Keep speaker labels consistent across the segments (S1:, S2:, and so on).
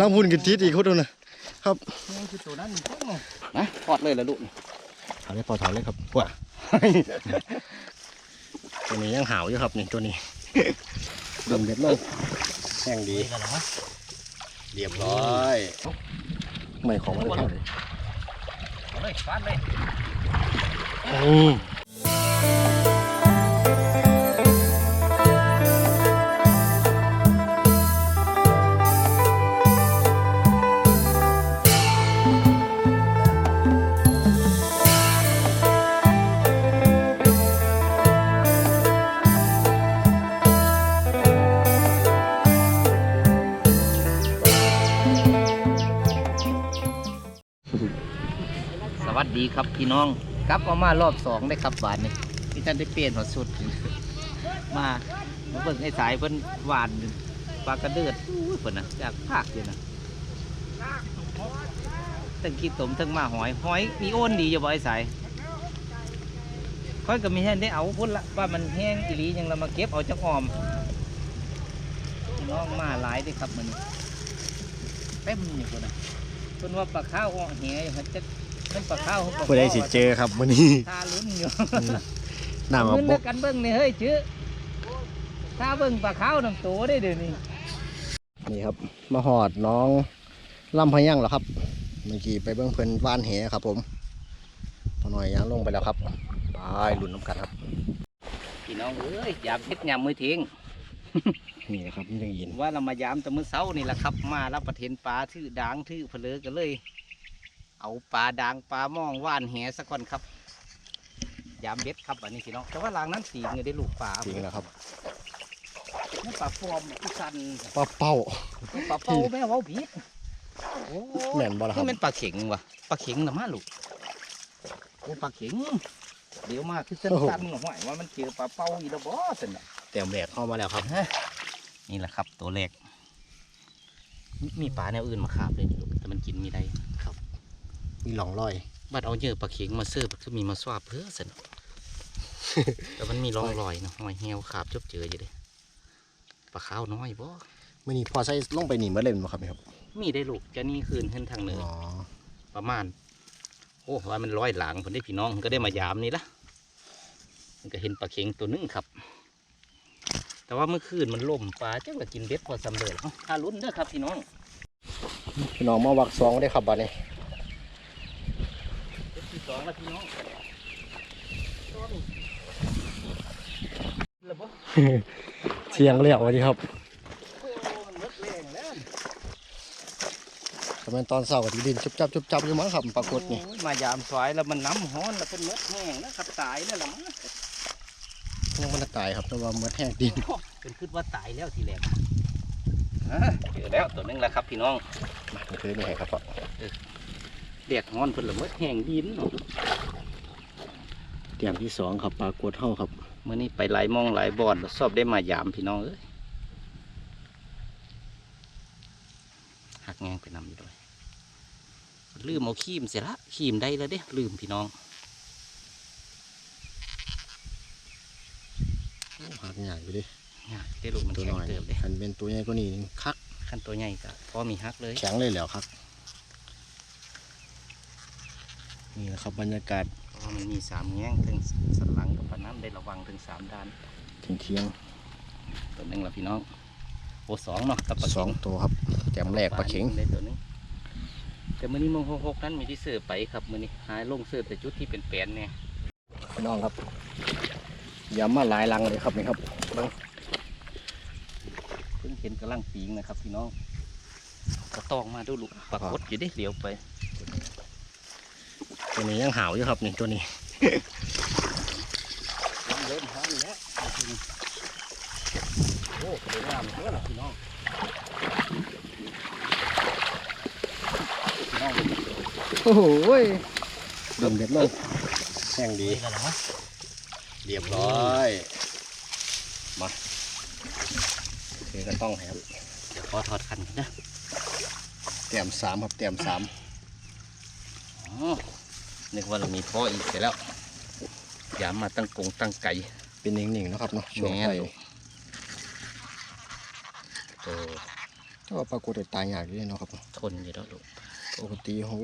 S1: ล้างพุ่นกันทิศอีกคนนึงนะครับ
S2: นี่คือตัวนั้นนะทอดเลยละลูก
S1: ถอดเลยพอถอดเลยครับว้าตัวนี้ยังหาวอยู่ครับนี่ตัวนี้ดมเด็ดเลยแห้งดี
S2: กันหรอ
S1: เรียบร้อยไม่ของมันเลย
S2: เอาเลยฟาดเลย
S1: อืม
S2: วัสดีครับพี่น้องกลับเอามารอบสองได้ครับบาทนี่พี่ท่านได้เปลี่ยนหัวสุด มาเบิ่งให้สายเพิ่นหวานปลากระเดิดอู้ยเพิ่นนะจากภาคอยู่นะตั้งขี้ตมทั้งมาหอยหอยมีโอนดีอยู่บ่ไอ้สายค่อยก็มีแห้ได้เอาพุ่นละว่ามันแห้งอีหลียังเรามาเก็บเอาจากออมน้องมาหลายด้ครับมันเต็มอยู่พุ่นนะเพิ่นว่าปลาข้าวอ่อแหอยู่มันจะ เป็นปลาข้าวของปลา
S1: ผู้ใดสิเจอครับวันนี้
S2: ตาลุ้นอยู่
S1: หน้ามา
S2: มึน
S1: บ
S2: แล้
S1: ก
S2: วกันเบิ้งนี่เฮ้ยจื้อถ้าเบิ้งปลาขาวน้ำตัวได้เดี๋ยวนี้
S1: นี่ครับ มาหอดน้องลำพะยั่งแล้วครับ เมื่อกี้ไปเบิ้งเพิ่นว่านแหครับ ผมพอหน่อยยางลงไปแล้วครับไปลุ่นน้ำกันครับ
S2: พี่น้องเอ้ยยามเพชรยามมือทิ้ง
S1: นี่นะครับนี่ยังยิน
S2: ว่าเรามายามแต่มื้อเช้านี่แหละครับ มารับประเทนปลาทื่อด่างทื่อเพลือกันเลย เอาปลาด่างปลาม่องว่านแหสักก่อนครับ ยามเบ็ดครับอันนี้พี่น้องแต่ว่าลางนั้นสีเงยได้ลูกปลา
S1: จริงแล้วครับ
S2: นั่นปลาฟอร์มกุสัน
S1: ปลาเป้า
S2: ปลาเป้าแม่เว่าผิดโอ้
S1: แม่นบ่ล่ะครั
S2: นี่
S1: บ
S2: มันปลาเข็งวะปลาเข็งนะมาลูกโอ้ปลาเข็งเดี๋ยวมาคือเส้นตันหน่อยว่ามันเจอปลาเป้าอีแล้วบ่เส้นน่ะ
S1: เตรียมแหลกเข้ามาแล้วครับ
S2: นี่แหละครับ ตัวแรกมีมีปลาแนวอื่นมาคาบเลยนี่ลูกแต่มันกินมีได้
S1: มีหลองลอย
S2: บัดเอาเยอะปลาเข็งมาเสิร์ฟคือมีมาสวาบเพื่อเส้นแต่มันมีร่องรอยเนาะหอยเหี่ยวขาบจบเจออยู่เด้ปลาขาวน้อยบ่
S1: มื่อนี้พอใส่ลงไปหนีเมื่อเล่นบ่ครับนี่ครับ
S2: มีได้ลูกจะนี่คืนขึ้นทางเหนือ
S1: อ๋อ
S2: ประมาณ โอ้ว่ามันร้อยหลังผมได้พี่น้องก็ได้มายามนี่ละมันก็เห็นปลาเข็งตัวหนึงครับ แต่ว่าเมื่อคืนมันล่มปลาเจ้าก็กินเบ็ดพอสำเร็จเอ้าถ้าลุ้นเด้อครับพี่น้อง
S1: พี่น้องมาวักซองได้ครับบัดนี้
S2: เบ็ดที่ สองแล้วพี่น้องแล้วบ่
S1: เชียงเรียกว่าดีครับ
S2: โอ้มันเบิดแรงแล้ว
S1: แต่เป็นตอนเสาร์กับที่ดินจุบจับจุบจับอยู่มั้งครับปรากฏนี่
S2: โอ้ยมายามสวยแล้วมันน้ำฮ้อนแล้วเป็นเม็ดแห้งแล้วครับตายแล้วล่ะมั้ง
S1: ยังมันตายครับแต่ว่าเมื่อแห้งดิน
S2: เป็นคิดว่าตายแล้วทีแรกอะเจอแล้วตัวหนึงแล้วครับพี่น้อง
S1: มามันคือนี่ไงครับพ่อ
S2: เรียกฮ้อนเพิ่นละเม็ดแห้งดินเนาะ
S1: เตรียมที่สองครับปรากฏเท่าครับ
S2: มื่อนี้ไปหลายหมองหลายบอนสอบได้มายามพี่น้องเอ้ยหักแงงไปนำอยู่ด้วยลืมเอาขีมเสียละขีมได้แล้วเด้ลืมพี่น้อง
S1: หักใหญ่ไปดิ
S2: เนี่ยได้ลูกมัน
S1: ตัว
S2: แข็
S1: ห
S2: ง
S1: น่อย
S2: เติบเลย
S1: คันเป็นตัวใหญ่กว่านี้นี่คัก
S2: ขั้นตัวใหญ่ก็พอมีฮักเลย
S1: แข็งเลยแล้วครับ นี่นะครับบรรยากาศ
S2: เพราะว่ามันมีสามแง่งถึงสันหลังกับปะน้ำได้ระวังถึงสามด้าน
S1: เที่ยง
S2: ตัวหนึ่งละพี่น้องโอ้สองเนาะกับปลา
S1: ๆส
S2: เข็
S1: อง
S2: ง
S1: ตัวครับแจมแรกปลาเข็ง
S2: ได้ตัวหนึงแต่มื่อนี้โมงหกหกนั้นมีที่เสือไปครับมื่อนี้หายลงเสือแต่จุดที่เป็นแปลนเนี่ย
S1: พี่น้องครับยำมาหลายลังเลยครับนี่ครับเบิ่ง
S2: เพิ่งเห็นกำลังปีงนะครับพี่น้องก็ตองมาดูลูกปรากฏอยู่ได้เหลียวไป
S1: ตัวนี้ยังหาวอยู่ครับนี่ตัวนี้
S2: เริ่มห้อนแล้วโอ้สวยงามเลยล่ะพี่น้องพี่น้อง
S1: โอ้โหดมเด็ดเลยแห้งดี
S2: ดีกันเหรอ
S1: เรียบร้อยมาคือก็ต้องครับ
S2: เดี๋ยวขอถอดคันนะ
S1: เตรียมสามครับเตรียมสาม
S2: อ๋อ นึกว่าเรามีพ่ออีกเสร็จแล้วยามมาตั้งกงตั้งไก่
S1: เป็นนิ่งๆเนาะครับเนาะช่วง
S2: แม่น
S1: ไฟ
S2: ลูกโอ้
S1: แต่ว่าปรากฏแต่ตายยากอยู่เลยเนาะครับ
S2: ทนอยู่แล้วลูก
S1: ปกติโอ้โห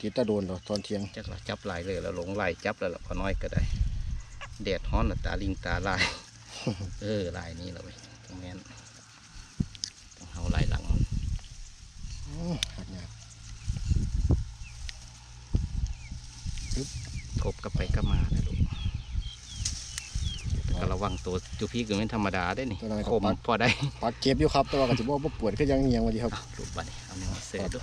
S1: ติดตะโดนดอกตอนเที่ยง
S2: จักละจับหลายเลยแล้วหลงไหลจับแล้วล่ะพอน้อยก็ได้แดดฮ้อนละตาลิงตาลาย เออลายนี้เราไปตรงนี้นต้องเอาลายหลังมัน
S1: อื้อหั กยาก
S2: ทบกับไปก็มานะลูกแต่ก็ระวังตัวจูพี่ก็ไม่ธรรมดาได้นี่คมพอได้
S1: ปักเก็บอยู่ครับแต่ว่าก็สิบ่บ่ปวดคือยังเงียงว่าดีครับ
S2: เอาลูกบัดนี้เอาเนื้อมาเสือดู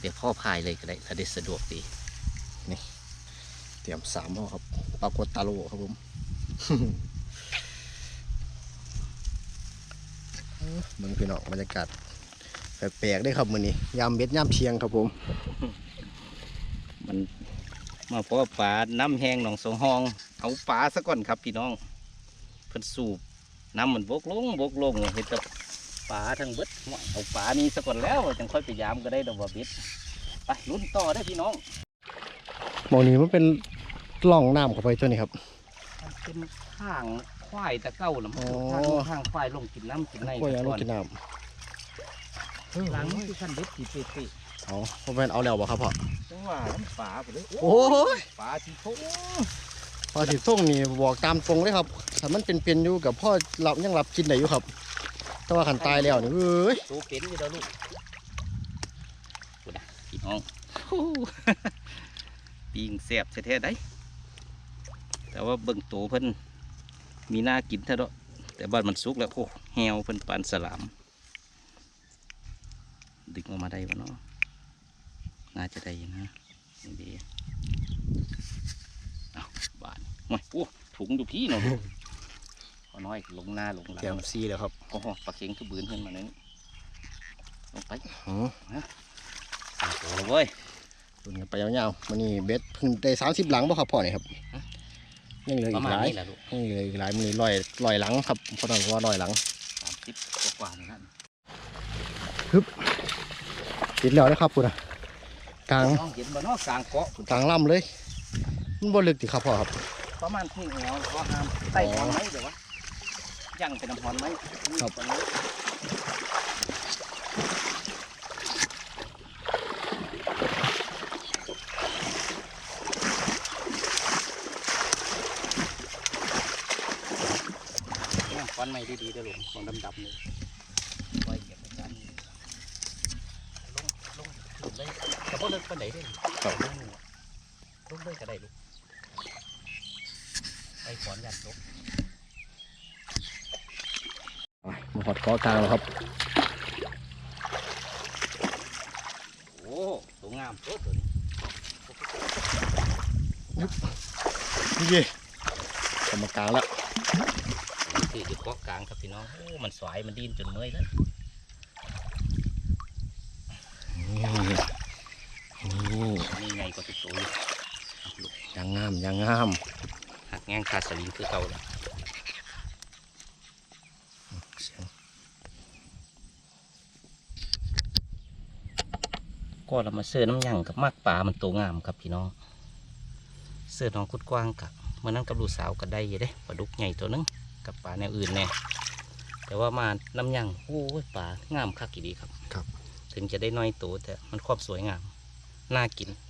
S2: เดี๋ยวพ่อพายเลยก็ได้ถ้าได้สะดวกดี
S1: เตรียมสามห่อครับปรากฏตาโลครับผมเออเบิ่งพี่น้องบรรยากาศ แปลกๆได้ครับมื้อนี้ยามเบ็ดยามเที่ยงครับผม
S2: มันมาเพราะว่าปลาน้ำแห้งหนองสองห้อง เอาปลาซะก่อนครับพี่น้องเพิ่นสูบน้ำมันบกลงบกลงเห็นแต่ปลาทั้งเบิดหน่อยเอาปลานี้ซะก่อนแล้วจังค่อยไปยามก็ได้ดอกว่าบิดไปลุ้นต่อได้อพี่น้อง
S1: หมองนี้มันเป็นร่องน้ำเข้าไปตัวนี้ครับ
S2: มันเป็นข้างควายตะเก้าลำ
S1: อ๋อ
S2: ข้างข้างควายลงกินน้ำกินใน
S1: ก็ยัง
S2: ก่
S1: ลู
S2: อกน
S1: กินน้
S2: หลังที่ขั้นเด็ดสีเป๊ะำ
S1: เอาพ่อแม่นเอาแล้วบ่ครับพ่อ
S2: ๆจังหวะน้ำปลาไปเลย
S1: โอ้ย
S2: ปลาที่โถ
S1: พอสิส่งนี่บอกตามตรงเลยครับถ้ามันเป็นเป็นอยู่กับพ่อเรายังรับกินได้อยู่ครับ แต่ว่าขันตายแล้วนี่เอ้ย
S2: ตัวเป็นอยู่แล้วลูกกูนะพี่น้องโอ้ปิงแสบแท้ๆได้แต่ว่าเบิ่งโตเพิ่นมีหน้ากินเท่าเนาะแต่บ้านมันสุกแล้วโอ้แหวเพิ่นปานสลาม ดึงออกมาได้ปะเนาะน่าจะได้อยู่นะนี่ดีเอาบานโอ้ยโอ้ถุงอยู่พี่เนาะลูกขอน้อยลงหน้าลงหลัง
S1: เตรียมซีแล้วครับ
S2: โอ้โหปลาเข็งทุบืนขึ้นมาเนี่ยลงไป
S1: อ๋อ
S2: โอ้โหเว้ย
S1: ตุนกันไปยาวๆมันนี่เบ็ดเพิ่งได้สามสิบหลังบ่ครับพ่อนี่ครับ
S2: ฮะ
S1: ยังเหลือ
S2: ป
S1: อี
S2: ระ
S1: ก
S2: มาณ
S1: หลาย
S2: นี้แหละลูก
S1: ยังเหลืออีกหลายมันนี่ลอยลอยหลังครับพ่อต้องว่าลอยหลัง
S2: สามสิบกว่าๆนี่นั่ น
S1: ติดแล้วนะครับคุณนะกลาง
S2: น้องเห็นบ่เนาะกลางเกาะ
S1: กลางล่ำเลยมันบ่ลึกติครับพ่อครับ
S2: ประมาณครึ่งเงาเพราะห้ามใต้หอนไหมเดี๋ยววะยังเป็นน้ำหอนไหม
S1: ครับ
S2: ตอนนี้เนี่ยควันไม่ดีๆเด้อลูกของดำๆเลยไว้เก็บไว้กันลงลงลงเลย แต่พวกเลิกไปไหนได้อ
S1: ครับ
S2: ลงลงเลยก็ได้ลูกไปขอนยันตก
S1: ไปมาหอดเกาะกลางแล้วครับ
S2: โอ้สวยงามตัวตัวนี้
S1: นี่กำมากลางแล้ว
S2: คืออยู่เกาะกลางครับพี่น้องโอ้มันสวยมันดิ้นจนเมื่อยแล้ว
S1: นี่นี่
S2: นี่ ไงก็ตุกตัวอยู่เอาลูก
S1: ยางงามยางงาม
S2: หักแง่งขาดสลิงคือเก่าแล้ว
S1: เสียง
S2: ก็เรามาเสื้อน้ำหยั่งกับมากปลามันตัวงามครับพี่น้อง เสื้อน้องกุดกว้างกับเมื่อนั้นกับลูกสาวก็ได้อยู่เด้ปลาดุกใหญ่ตัวหนึงกับปลาแนวอื่นแน่แต่ว่ามาน้ำหยั่งโอ้ยปลางามคักอีดีครับ
S1: ครับ
S2: ถึงจะได้น้อยตัวแต่มันความสวยงามน่ากิน
S1: ขอบ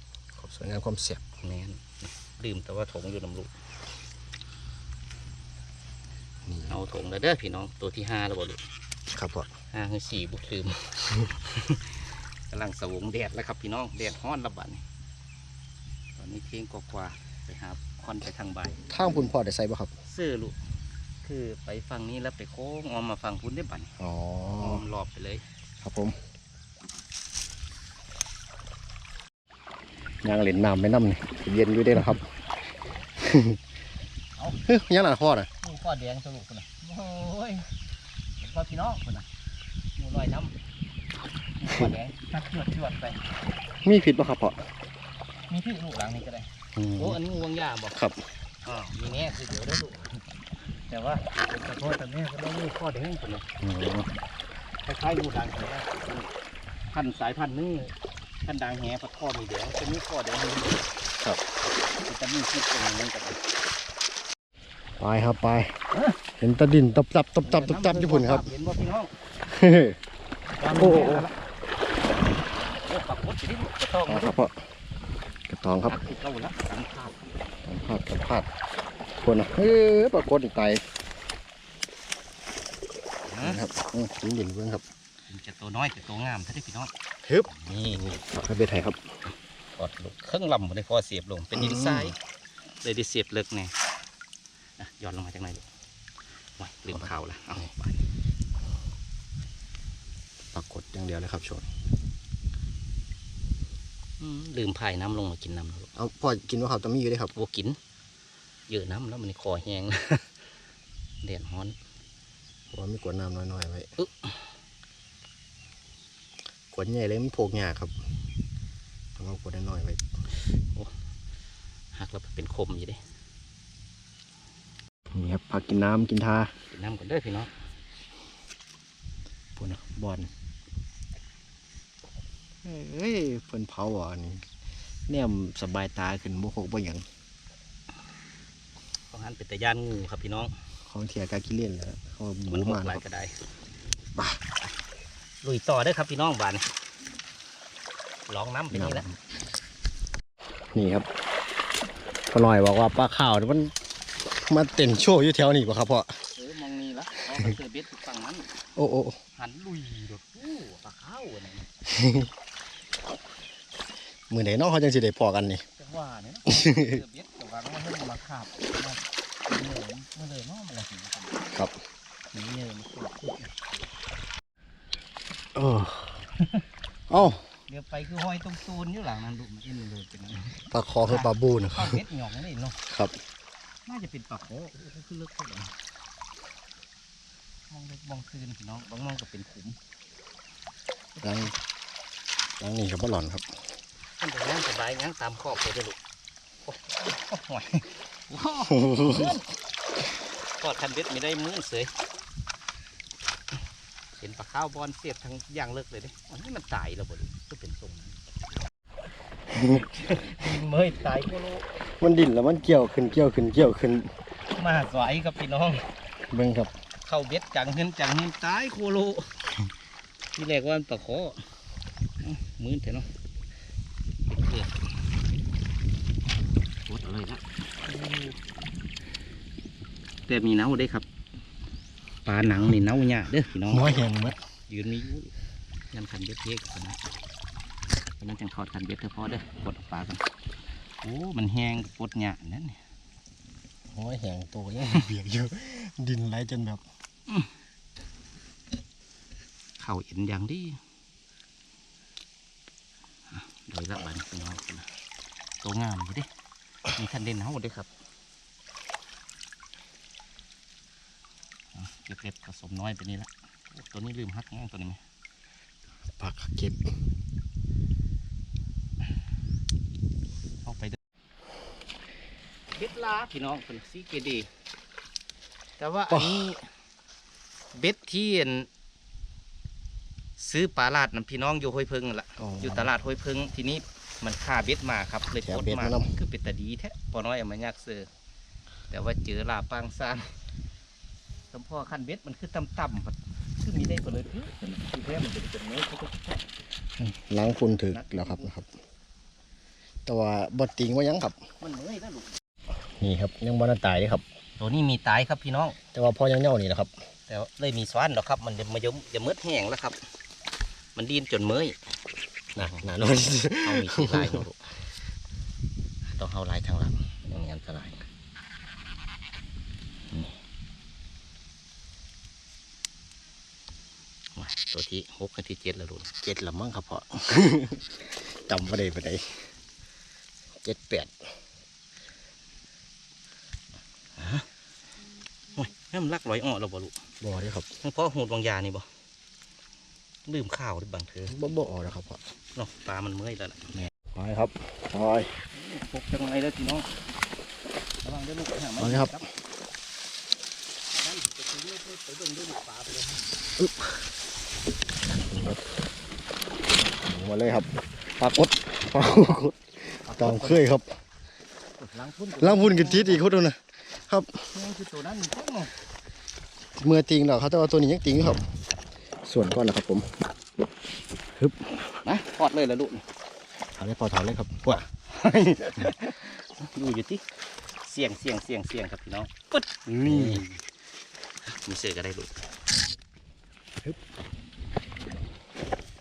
S1: สวยงามความเสียบ
S2: แน่นดื่มแต่ว่าถงอยู่น้ำลูก
S1: นี่
S2: เอาถงแล้วเด้อพี่น้องตัวที่ห้าแล้วบ่ลูก
S1: ครับพ่อ
S2: ห้าคือสี่บุลืมกำลังสวงแดดแล้วครับพี่น้องแดดฮ้อนระบาดนี่ตอนนี้เที่ยงกว่าๆไปหาคอนไปทางใบาย
S1: ทางพุ่นพ่อได้ใส่บ่ครับ
S2: เสื้อลูกคือไปฝั่งนี้แล้วไปโค้งออมมาฝั่งพุ้นได้บัดนี้
S1: อ๋อ
S2: ออมรอบไปเลย
S1: ครับผม ยางเหรียญน้ำไม่น้ำนี่เย็นอยู่ได้หรอครับ
S2: เอา
S1: เฮ้ยยังหนาพ่อน่ะ
S2: หมูข้อแดงสรุปคนน่ะโอ้ยเห็นพ่อพี่น้องคนน่ะหมูลอยน้ำหมูข้อแดงตักจวดจวดๆไป
S1: มีผิดป่ะครับพ่อ
S2: มีพี่ลูกหลังนี่ก็ได้
S1: อืม
S2: โอ้อันนี้งวงยาบอก
S1: ครับ
S2: อ๋อมีแน่คือเดี๋ยวได้ลูกแต่ว่าเป็นกระโปงแต่แม่ก็ต้องมีข้อแดงคนนึง
S1: อืม
S2: คล้ายๆงูด่างแหพันธุ์สายพันธุ์นึง พันด่างแหพัดข้อมีแดงจะมีข้อแดงมี
S1: ครับ
S2: จะมีคิดตรงนี้กัน
S1: ไปครับไป เห็นตะดินตับตับตับตับตับตับญี่ปุ่นครับ
S2: เห็นบ่พี่น้อง
S1: โอ้โห
S2: โอ้ปักมดที่กระตอง
S1: ครับพ่อกระตองครับ
S2: เก่าละกันขาด
S1: สัมผัสสัมผัสคนนะเฮ้ยปรากฏอีกไตครับอืมดินดินเพื่อนครับ
S2: จะตัวน้อยแต่ตัวงามถ้าได้พี่น้อง
S1: ฮึบ
S2: นี่นี่
S1: ให้เบ็ดไทยครับ
S2: กอดลงเครื่องลำบ่ได้พอเสียบลงเป็นดินทรายเลยได้เสียบเลิกแน่นะย้อนลงมาจากไหนลูกว้ายลืมข่าวละเอาไป
S1: ปรากฏอย่างเดียวเลยครับชน
S2: อืมลืมพายน้ำลงมากินน้ำแล้วลูก
S1: เอาพ่อกินว่าเขาจะมีอยู่ได้ครับ
S2: โอ้กิน เยอะน้ำแล้วมันคอแห้งแดดฮ้อน
S1: เพราะว่ามีกวดน้ำน้อยๆไว้
S2: อึ๊ะ
S1: กวดใหญ่เลยมันโผกหยากครับต้องเอากวดน้อยๆไว้
S2: หักแล้วเป็นคมอยู่เด้
S1: นี่ครับผักกินน้ำกินทา
S2: กินน้ำก่อนเด้อพี่น้อง
S1: พวกนะบอลเอ้ยเพิ่นเผาอะนี่แนมสบายตาขึ้นบุกบ่หยัง
S2: เพราะงั้นเป็นแต่ย่านงูครับพี่น้อง
S1: ของเทียกากิเล่นแล้วเขาบู
S2: มันห
S1: มาก
S2: หลาย
S1: ครับ
S2: ก็ได้
S1: บ้า
S2: ลุยต่อเด้อครับพี่น้องบานลองน้ำไปนี่แหละ
S1: นี่ครับพ่อหน่อยบอกว่าปลาข่าวนี่มันมาเต้นโชว์อยู่แถวนี้ป่ะครับพ่อ
S2: เออมองนี่ละเพราะมันเจอเบ็ดฝั่งนั้น
S1: โอ้โอ้
S2: หันลุยโดดโอ้ปลาข้าวอันนี้
S1: มือไหนเน้องเขาจังสิได้พอกันนี่
S2: จังหวะเนี่ยนะเจอเบ็ดแต่ว่ามันเพิ่งมาขาบมาเหนื่อยมาเลยเนาะมันอะไรสิ
S1: ครับ
S2: มันเหนื่อยมันปวดปวด
S1: เออเอ้า
S2: เดี๋ยวไปคือห้อยตรงตูนอยู่หลังนั้นลูกมันเอ็นเลยเป็นอะไร
S1: ปลาคอคือปลาบูนะค
S2: ข้า
S1: รั
S2: ว
S1: บ
S2: เบ็ดหยองนี่เนาะ
S1: ครับ
S2: น่าจะเป็นปลาโคคือลึกเท่าไหร่มองเล็กมองคืนพี่น้องบางมองก็เป็นขุม
S1: หลังหลังนี่กับปลาหลอนครับ
S2: ท่านจะย่างสบายย่างตามขอบไปเด้อลูกโอ้โอ้โหยว้าวกอดคันเบ็ดไม่ได้มื้นเสย เห็นปลาข้าวบอลเสียบทั้งอย่างเลิกเลยเดิอันนี้มันตายแล้วบ่ลูกก็เป็นทรงนั้นเมยตายก็รู้
S1: มันดิ่นแล้วมันเกี่ยวขึ้นเกี่ยวขึ้นเกี่ยวขึ้น
S2: มาสวยกับพี่น้อง
S1: เบิ่งครับ
S2: เข้าเบ็ดจังเงินจังเงินตายโคโลที่แรกว่ามันปลาขอเอ้ามื้นเถอะเนาะเดือดโคตรเลยนะแต่มีเน่าได้ครับ ปลาหนังนี่เน่าเนี่ยเด้อพี่น้อง
S1: หัวแห้งหมัด
S2: ยืนมีอยู่ยันคันเบ็ดเทกันนะเพราะนั้นจังทอดคันเบ็ดเถอะพอเด้อกดเอาปลากันโอ้มันแห้งกดเนี่ยนั่นนี่
S1: หัวแห้งตัวยังเบียกอยู่ดินไหลจนแบบ
S2: เข่าเอ็นอย่างดีอะโดยละบันพี่น้องนะตัวงามอยู่เดิมีคันเด่นเฮาเด้ครับอะ เก็บๆผสมน้อยไปนี่ละโอ้ตัวนี้ลืมหักง่างตัวนี้ไหม
S1: ปลาเก็บ
S2: เอาไปเด้อเบ็ดลาพี่น้องเป็นซีเกดี แต่ว่าอันนี้เบ็ดที่อันซื้อปลาลาดน้ำพี่น้องอยู่ห้วยเพิงนั่นล่ะอยู่ตลาดห้วยเพิงทีนี้มันค่าเบ็ดมาครับเลย
S1: แถ
S2: ก
S1: ว
S2: ด
S1: เบ็ด
S2: มา
S1: มานํ
S2: คือเป็นตาดีแท้พอน้อยเอามายากเสือแต่ว่าเจอลาปางซาน มพ่อขั้นเบ็ดมันคือต่ำๆครับคือมีได้เปเลยคือคือแท้มันเป็นเป็นเนื้อเขาก็
S1: ล้างฝุ่นถึกแล้วครับนะครับ แต่ว่าบดติงว่ายังครับ
S2: มันเมื่อยนะลูก
S1: นี่ครับยังบ่ทันตายเลยครับ
S2: ตัวนี้มีตายครับพี่น้อง
S1: แต่ว่าพ่อยังเน่านี่นะครับ
S2: แต่เลยมีสวานหรอกครับ มันจะมาจะจะมืดแห้งแล้วครับ มันดินจนเมื่อย
S1: นาหนานอน
S2: เอามีที่ลายต้องเอาลายทางหลังอย่างนี้อันตรายนี่มา ตัวที่หกกับที่เจ็ดแล้วลูก
S1: เจ็ดละมั้งครับพ่อจำประเดี๋ยวไปไหนเจ็ดแปด
S2: โอ้ยให้มันลักลอยอ้อเราบ่ลูก
S1: บ่ได้ครับ
S2: ทั้งพ่อหูดวางยานี่บ่ลืมข้าวหรือบางเธอ
S1: บ่บ่ออกแล้วครับพ่อ
S2: เนาะปลามันเมื่อยแล้วล่ะ
S1: ไปครับไป
S2: พกจังไรแล้วพี่น้องระวังเด้อลูกหา
S1: เอาเลยครับ
S2: นั่นจะไปเรื่อยๆไปเบิ่
S1: มาเลยครับปลากดปลากดตามเคยครับ
S2: ล้างพุ่น
S1: ล้างพุ่นกันทิศอีกคนนึงนะครับ
S2: นี่คือตัวนั้นจังเนาะ
S1: เมื่อติงแล้วเขาแต่ว่าตัวนี้ยังติงอยู่ครับ ส่วนก้อนนะครับผม
S2: นะทอดเลยละลูก
S1: เอาเลยพอถอนเลยครับว้า
S2: อยู่อยู่ที่เสียงเสียงเสียงเสียงครับพี่น้องปึ๊ดนี่มีเสือก็ได้ลูกโ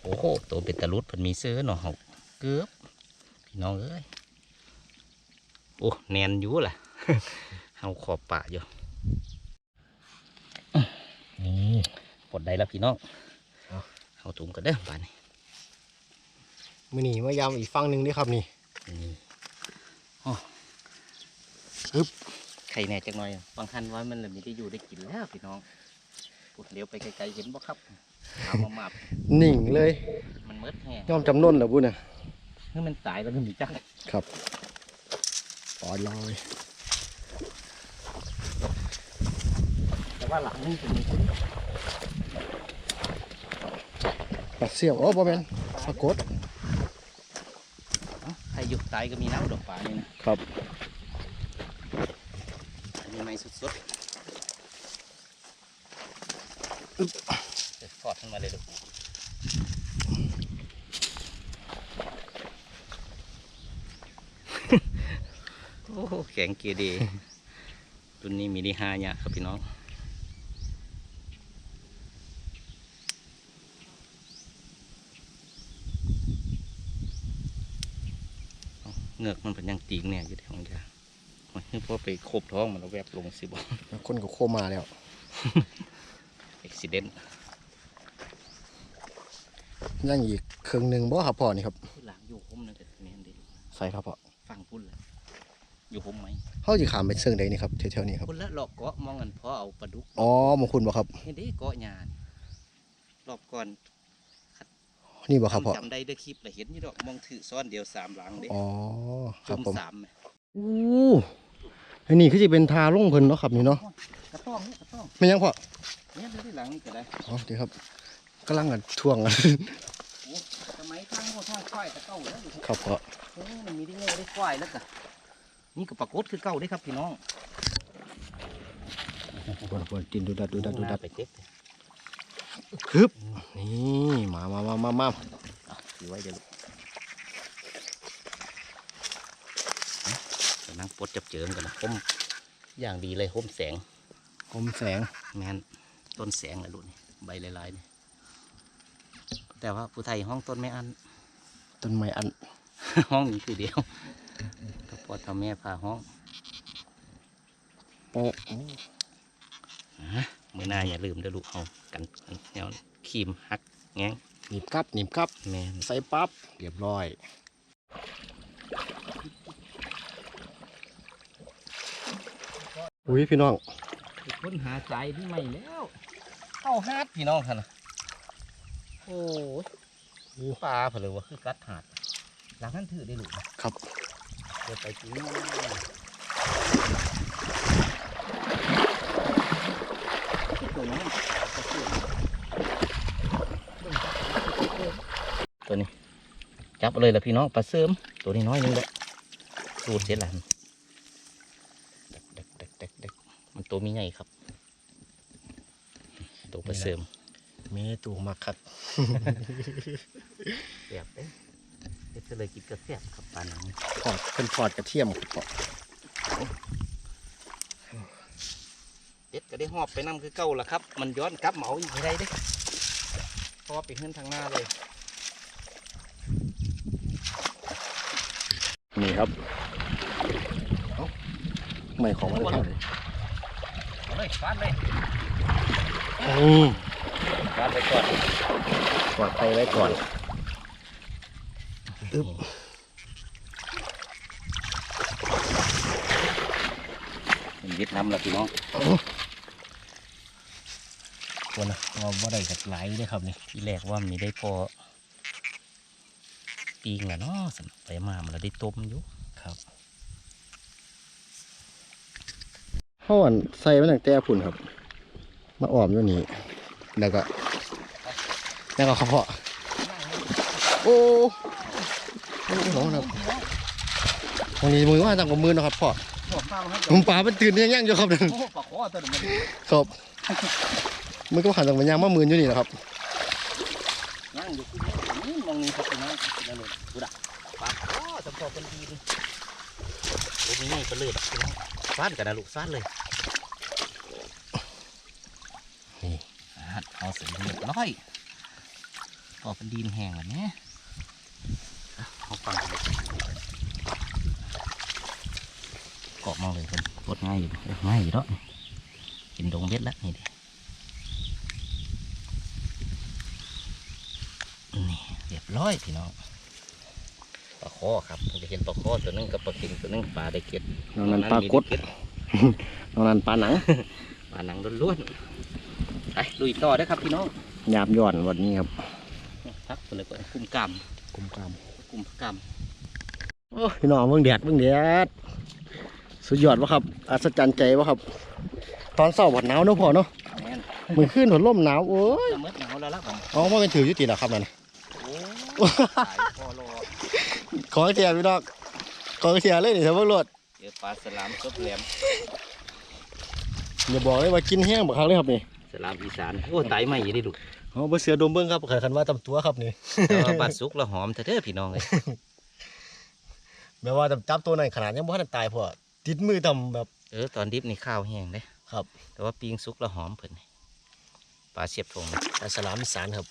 S2: อ้โหตัวเป็นตะลุดเพิ่นมีเสือเนาะเฮาเกือบพี่น้องเอ้ยโอ้แนนอยู่ล่ะเฮาขอบปะอยู่
S1: นี่
S2: ปลดได้แล้วพี่น้อง
S1: เอา
S2: เฮาถุงกันเด้อบ้านนี้
S1: มือนี่มายำอีกฝั่งหนึ่งด้วยครับนี่
S2: นี่
S1: อึ๊บ
S2: ไข่แหน่จังหน่อยบางคันไว้มันเลยไม่ได้อยู่ได้กินแล้วพี่น้องปุดเลี้ยวไปไกลๆเห็นบ่ครับ เอามามาบ
S1: นิ่งเลย
S2: มันเมิดแห่
S1: ยอมจำนนเหรอบุญน่ะ
S2: เฮ้ยมันตายแล้วมันมีจัก
S1: ครับปล่อยลอย
S2: แต่ว่าหลังนี่จะมีคน
S1: ปัดเสียบโอ้บอแมนปรากฏ
S2: เอ้าใครอยู่ตายก็มีน้ำดอกป่านี่นะครับ อันนี้ไม่สดๆอึ๊บเดี๋ยวทอดขึ้น มาเลยลูกโอ้โหแข็งเกเดรุ่นนี้มีดีห้าเนี่ยครับพี่น้องเงือกมันเป็นยังตีงเนี่ยอยู่ที่ของยาโอ้ยพอไปโคบท้องมันแล้วแวบลงสิบอ
S1: แล้วคนก็โคมาแล้ว
S2: อุบิเหตุ
S1: ยังอีกครึ่งหนึ่งบ่ครับพ่อนี่ครับ
S2: หลังอยู่ห่มนั่นเด็ดแม่นเด็ด
S1: ใส่ครับพ่อ
S2: ฟังพุ่นเลยอยู่ห่มไหม
S1: เขาจะขามไปเชิงใดนี่ครับแถวๆนี้ครับ
S2: พุ่นละหลอกเกาะมองกันพอเอาปลาดุก
S1: อ๋อมงคุณบ่ครับ
S2: เห็นได้เกาะหยานี่รอบก่อน
S1: นี่บ่ครับพ่อ
S2: จำได้ด้วยคลิปเลยเห็นอยี่ดอกมองถือซ้อนเดียวสามหลังเด็
S1: อ๋อค
S2: จุ
S1: รับ่
S2: ม
S1: ผม
S2: สามไหม
S1: อู้อันนี้คือจะเป็นทาลงเพิ่นเนาะครับนี่เนาะ
S2: กระต้องนี่กระต้อง
S1: ไม่ยังพ่อ
S2: เนี่ยดูที่หลังนี่ก็ได้
S1: อ๋อเดี๋ยวครับกำลังกันทวงกัน
S2: โอ้ สมัยทางโง่ทางควายกระเต้าแล้วอยู่
S1: ครับพ่อ
S2: โอ้มันมีได้โง่ได้ควายแล้วก็นี่ก็ปรากฏคือเก่าได้ครับพี่น้อง
S1: ปวดปวดกินดูดัดดูดัดดูดัด
S2: ไปเจ็บ
S1: ฮึบนี่มามามามามา
S2: อะถือไว้เดี๋ยวลูกเดี๋ยวนั่งปลดจับเจิมกันนะผมอย่างดีเลยห่มแสง
S1: คมแสง
S2: แมนต้นแสงแหละลูกนี่ใบลายๆนี่ แต่ว่าผู้ไทยห้องต้นไม่อัน
S1: ต้นไม้อัน
S2: ห้องนี้คือเดียวถ้าพอทำแม่พาห้อง
S1: โป๊ะ
S2: นะมือหน้าอย่าลืมเด้อลูกเอากันแนวครีมฮักแง้ง
S1: หนีบกับหนีบกับ
S2: แมน
S1: ใส่ปั๊บเรียบร้อยอุ้ยพี่น้อง
S2: ค้นหาใจที่ใหม่แล้วเข้าฮาดพี่น้องท่านนะ โอ้ยปลาเผลอว่าคือกัดหาดหลังนั้นถือได้ลูกนะครับเดี๋ยวไปกินตัวน้องตัวนี้ จับเอาเลยละพี่น้องปลาเสริมตัวนี้น้อยนึงแหละสูดเสียหลังเด็กเด็กเด็กเด็กเด็กมันตัวมีไงครับ ตัวปลาเสริม
S1: เมตูมาคัด
S2: แซ่บเด้เฮ็ดจะเลยกินกระแซ่บครับปลาหนัง
S1: ทอดเป็นทอดกระเทียมครับพ่อ
S2: เด็ดก็ได้หอบไปนํคือเก่าละครับ มันย้อนกลับเหมาอยู่ที่ใดเด้เพราะว่าไปขึ้นทางหน้าเลย
S1: นี่ครับเอ้าไม่ของมันเลย
S2: เอาเลยฟาดเลย
S1: นี่
S2: ฟาดไปก่อน
S1: ปลอดภัยไว้ก่อนอึ๊บ
S2: เป็นเวียดนามละพี่น้อง
S1: ตัวนะเราบ่ได้กับไหลเลยครับนี่
S2: ที่แรกว่ามีได้พอปีงแหละเนาะสำหรับไปมามันเราได้ต้มอยู่
S1: ครับห่อนใส่มาตั้งแต่พุ่นครับ มาอ้อมอยู่นี่แล้วก็ แล้วก็ข้าวเพาะโอ้โอ้โหครับตรงนี้มือว่าต่างกับมือนะครับพ่อ
S2: บอกข้าวให้
S1: ผมปลามันตื่นยังยังอยู่ครับนั่น
S2: โอ้ปลาคอตัวนึงมัน
S1: ครับมันก็หันจากมันยางมามืนอยู่นี่แหละครับ
S2: ย่างอยู่ที่นี่มองนี่ครับพี่น้องนั่นเลยดูดักปลาคอสำคัญเป็นดีเลยโอ้ไม่ง่ายไปเลยพี่น้องฟาดกันนะลูกฟาดเลย
S1: นี่
S2: อะเอาเสร็จเรียบร้อย พอเป็นดินแห้งแบบนี้อะเอาฟังกันเลยเกาะมาเลยคนกดง่ายอยู่เออง่ายอยู่แล้วนี่กินดงเบ็ดแล้วนี่ดินี่เรียบร้อยพี่น้องปลาคอครับผมจะเห็นปลาคอตัวหนึงกับปลากิงตัวหนึงปลาได้เก็ด
S1: นอกนั้นปลากด
S2: เก็ด
S1: นอกนั้นปลาหนัง
S2: ปลาหนังล้วนๆไปลุยต่อได้อครับพี่น้อง
S1: ยาบย่อนวันนี้ครับ
S2: พักไปเลยก่อนกุมกาม
S1: กุมกาม
S2: กุมกาม
S1: พี่น้องเบิ่งแดดเบิ่งแดดสุดยอดวะครับอัศจรรย์ใจวะครับ ตอนเช้าหวดหนาวเนอะพ่อเนาะ
S2: แม่น
S1: มือขึ้นหวดลมหนาวโอ้ย
S2: ละเมิดหนาวแล้วล่ะผม
S1: อ๋อว่ากันถืออยุติแล้วครับนั่น
S2: โอ้ตายพอรอ
S1: ขอเทียพี่น้องขอเทียเลยนี่เถอะเบิ่งรถ
S2: เจอปลาสลามซบแหลม
S1: อย่าบอกเลยว่ากินแห้งบักครั้งเลยครับนี่
S2: สลามอีสานโอ้ตายไม่ยี่ดิลูก
S1: อ๋อบ่เสือดมเบิ่งครับขันคันว่าตำตัวครับนี่
S2: แต่ว่าปลาสุกแล้วหอมเถอะพี่น้องเลย
S1: แม้ว่าตำจับตัวนั้นขนาดยังบ่ทันตายพ่อติดมือตำแบบ
S2: เออตอนดิบนี่ข้าวแห้งเลย
S1: ครับ
S2: แต่ว่าปิงสุกแล้วหอมเพิ่นนี่ปลาเสียบทงนะ
S1: ปลาสลามอีสานครับ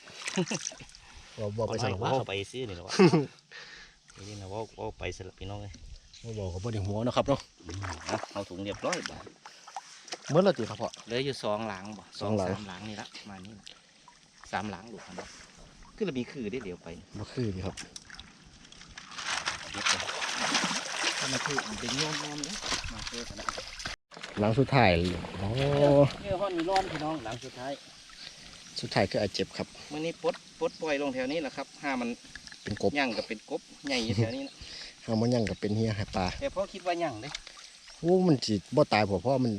S1: บ่บอกไปสลับ
S2: ว่า
S1: ว่า
S2: ไปซื้อนี่หรอวะนี่นะว่าว่าไปสลับพี่น้องเลย
S1: บ่บอกก็บ่ได้หัวเนาะครับเนาะ
S2: เอาเอาถุงเรียบร้อยบ่
S1: เมื่อละติครับพ่อ
S2: เหลืออยู่สองหลังบ่
S1: สองหลัง
S2: สามหลังนี่ละมานี่ละ สามหลังลูกครับคือเรามีคือได้เดี๋ยวไป
S1: บ่คือดีครับ
S2: เดี๋ยวไปถ้ามาคือมันเป็นโยนโยนเลยมาเจอกันนะ
S1: หลังสุดท้ายโอ้
S2: เนี่ยห้องนี้ร้อนพี่น้องหลังสุดท้าย
S1: สุดท้ายคืออาเจ็บครับ
S2: มื่อนี้ปลดปลดปล่อยลงแถวนี้แหละครับห้ามัน
S1: เป็นกบ
S2: ย่างกับเป็นกบใหญ่อยู่แถวนี้นะ
S1: หามันยังกับเป็นเฮียให้ปลา
S2: แต่พ่อคิดว่าย่างเด้
S1: โอ้มันสิบ่ตายพ่อเพราะมัน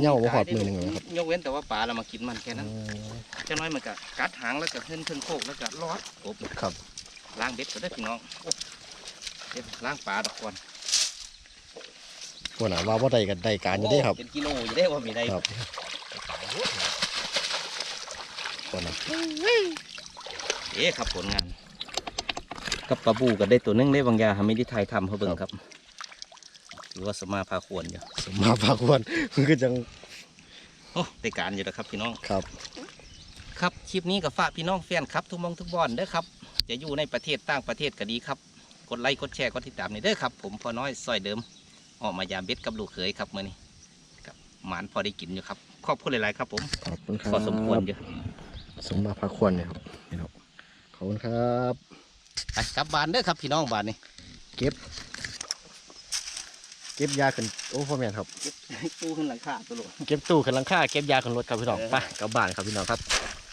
S1: เหย้าบ่หอดมือหนึ่งเลยครับ
S2: ยกเว้นแต่ว่าปลาเรามากินมันแค่นั้น
S1: อืม
S2: เจ้าน้อยมันก็กัดหางแล้วก็เพิ่นเพิ่นโคกแล้วก็รอดกบ
S1: ครับ
S2: ล้างเบ็ดก็ได้พี่น้องโอ้เดี๋ยวล้างปลาดอกก่อน
S1: พวกน่ะว่าบ่ได้กันได้การอยู่เด้ครับ
S2: โเป็นกิโลอยู่ได้ว่ามีได้
S1: ครับพวกน่ะ
S2: เอ๊ะครับผลงานกับปลาบูก็ได้ตัวหนึงได้บางอย่างไม่ได้ถ่ายทำเขาเบิ่งครับ ถือว่าสมาพาควรอยู่
S1: สมมาพาควรมันก็จัง
S2: โอ้ได้การอยู่แล้วครับพี่น้อง
S1: ครับ
S2: ครับคลิปนี้กับฝากพี่น้องแฟนครับทุกหมองทุกบอนเด้อครับ จะอยู่ในประเทศต่างประเทศก็ดีครับ กดไลค์กดแชร์กดติดตามนี่เด้อครับ ผมพอน้อยซอยเดิม ออกมายามเบ็ดกับลูกเขยครับมื่อนี้ครับหมานพอได้กินอยู่ครับขอบคุณหลายๆครับ ผม
S1: ขอบคุณครับ
S2: พอสมควรอยู่
S1: สมมาพาควรเนี่ยครับพี่น้องขอบคุณครับ
S2: ไปกลับบ้านเด้อครับพี่น้องบ้านนี้
S1: เก็บ เก็บยาขึ้นโอ้พ่อแม่นครับ
S2: ตู้ขึ้นหลังคาตัวลูก
S1: เก็บตู้ขึ้นหลังคาเก็บยาขึ้นรถครับพี่น้อง
S2: เออ
S1: ไปกลับบ้านครับพี่น้องครับ